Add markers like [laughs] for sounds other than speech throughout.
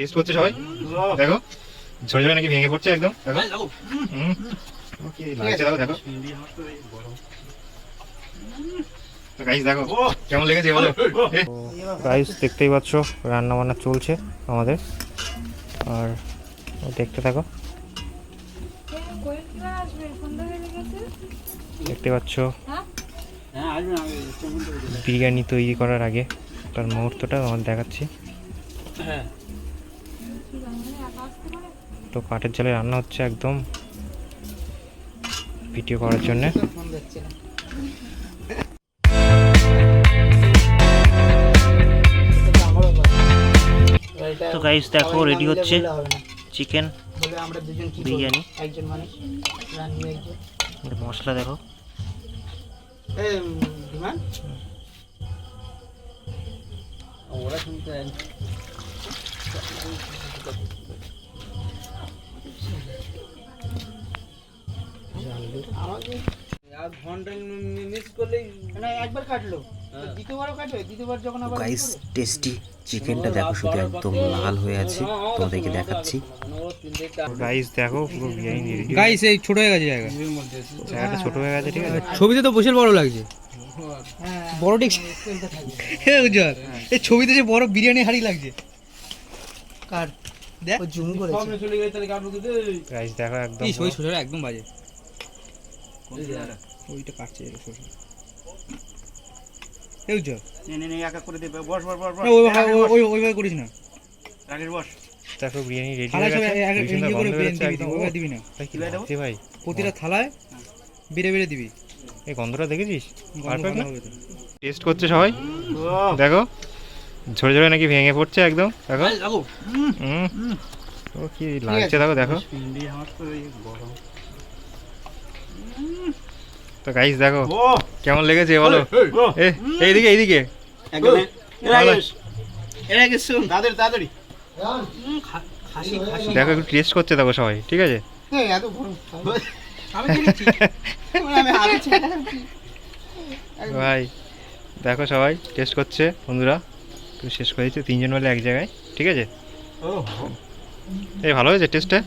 Test করছে সবাই? দেখো। ঝরে ঝরে নাকি ভেঙে পড়ছে একদম। দেখো। হুম। লাগছে দেখো। দেখো গাইস দেখো কেমন লেগেছে বলো? গাইস দেখতেই পাচ্ছ রান্না বান্না চলছে আমাদের। আর দেখতে থাকো। দেখতে পাচ্ছ বিরিয়ানি তৈরি করার আগে তার মুহূর্তটা আমার দেখাচ্ছি। তো কাঠের জালে রান্না হচ্ছে একদম ভিডিও করার জন্য। তো গাইস দেখো রেডি হচ্ছে চিকেন বলে আমরা দুজন কি বিরিয়ানি। মশলা দেখো। এই গাইস টেস্টি চিকেনটা দেখো শুধু একদম লাল হয়ে আছে। তোমাদেরকে দেখাচ্ছি। গাইস দেখো পুরো বিরিয়ানি রেডি গাইস এই ছোট হয়ে গেছে জায়গা। জায়গাটা ছোট হয়ে গেছে ঠিক আছে? ছবিতে তো বিশাল বড় লাগছে। হ্যাঁ, বড় ঠিক চলতে থাকবে। হে উজ্জ্বল এই ছবিতে যে বড় বিরিয়ানি হাড়ি লাগছে। কার? দেখ ও জুম করেছে। গাইস দেখো একদম কি সই পুরো- একদম বাজে। ওইটা কাটছে এর শ্বশুর এই উজ্জ্বল না, ওই- ওই- ওই- ওইভাবে করিস না। দেখো বিরিয়ানি রেডি হয়ে গেছে। এক- এক- কি সুন্দর করে গন্ধ বের বেরোচ্ছে দিবি একদম। ওইভাবে দিবি না। ভাই, ভাই প্রতিটা থালায় বেড়ে বেড়ে দিবি। এই গন্ধটা দেখেছিস? পারফেক্ট না? টেস্ট করছে সবাই? দেখো। ঝরে ঝরে নাকি ভেঙে পড়ছে একদম? দেখো। হুম। ও কি লাগছে দেখো দেখো। তো গাইস দেখো কেমন লেগেছে বলো? এ এইদিকে এইদিকে। দেখো একটু টেস্ট করছে দেখো সবাই ঠিক আছে? ছেড়ে ভাই দেখো সবাই টেস্ট করছে বন্ধুরা। তো শেষ করে দিচ্ছে তিনজন মিলে এক জায়গায় ঠিক আছে? এই ভালো হয়েছে টেস্টটা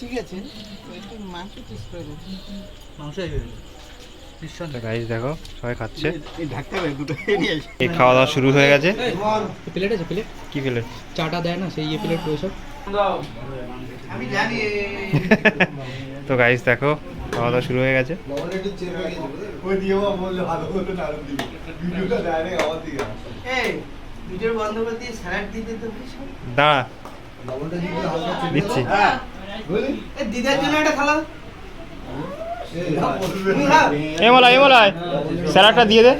ঠিক আছে। তো গাইস দেখো সবাই খাচ্ছে। এই খাওয়া দাওয়া শুরু হয়ে গেছে। প্লেট আছে প্লেট কি পেলে চাটা দেয় না সেই ইয়ে প্লেট ওইসব [laughs] তো গাইস দেখো খাওয়া দাওয়া শুরু হয়ে গেছে। এই ভিডিও বন্ধ করে দিয়ে স্যালাড দিতে তো দাঁড়া দিচ্ছি এই দিদার জন্য একটা স্যালাডটা দিয়ে দে।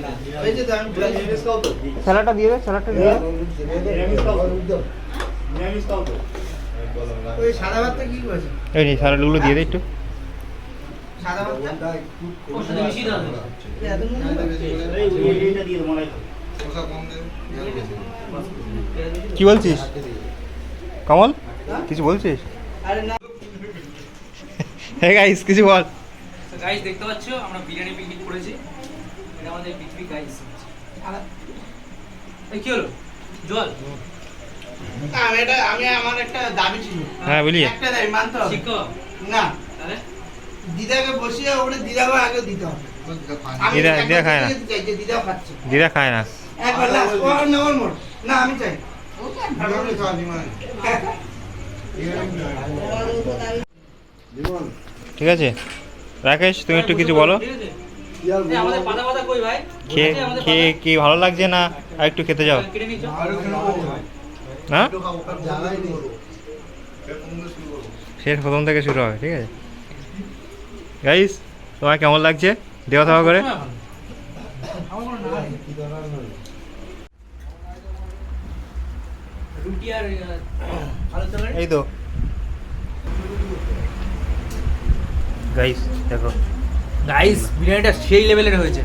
এই যে দাম স্যালাডটা দিয়ে দে স্যালাডটা দিয়ে দে। ওই সাদা ভাতটা কি করেছে? এই নি স্যালাডগুলো দিয়ে দে একটু। সাদা ভাতটা? কি বলছিস? কমল কিছু বলছিস? আরে হে গাইস [laughs] কিছু বল। গাইস দেখতে পাচ্ছ আমরা বিরিয়ানি পিকনিক করেছি। এটা আমাদের পৃথিবী গাইস এই কি হলো? জল? আমি এটা আমি আমার একটা দাবি ছিল। হ্যাঁ বলি একটা দাবি মানতে হবে। না। তাহলে? দিদাকে বসিয়ে ওপরে দিদাকে আগে দিতে হবে। দিদা- দিদা খায় না। দিদা খায় না। একবার last, ওর না ওর মোর। না আমি চাই। ঠিক আছে? রাকেশ তুমি একটু কিছু বলো। খেয়ে কি ভালো লাগছে না আর একটু খেতে যাও? হ্যাঁ সে প্রথম থেকে শুরু হবে ঠিক আছে? গাইস তোমার কেমন লাগছে? দেওয়া থাওয়া করে? রুটি আর এই তো। গাইস দেখো। গাইস বিরিয়ানিটা সেই লেভেলের হয়েছে।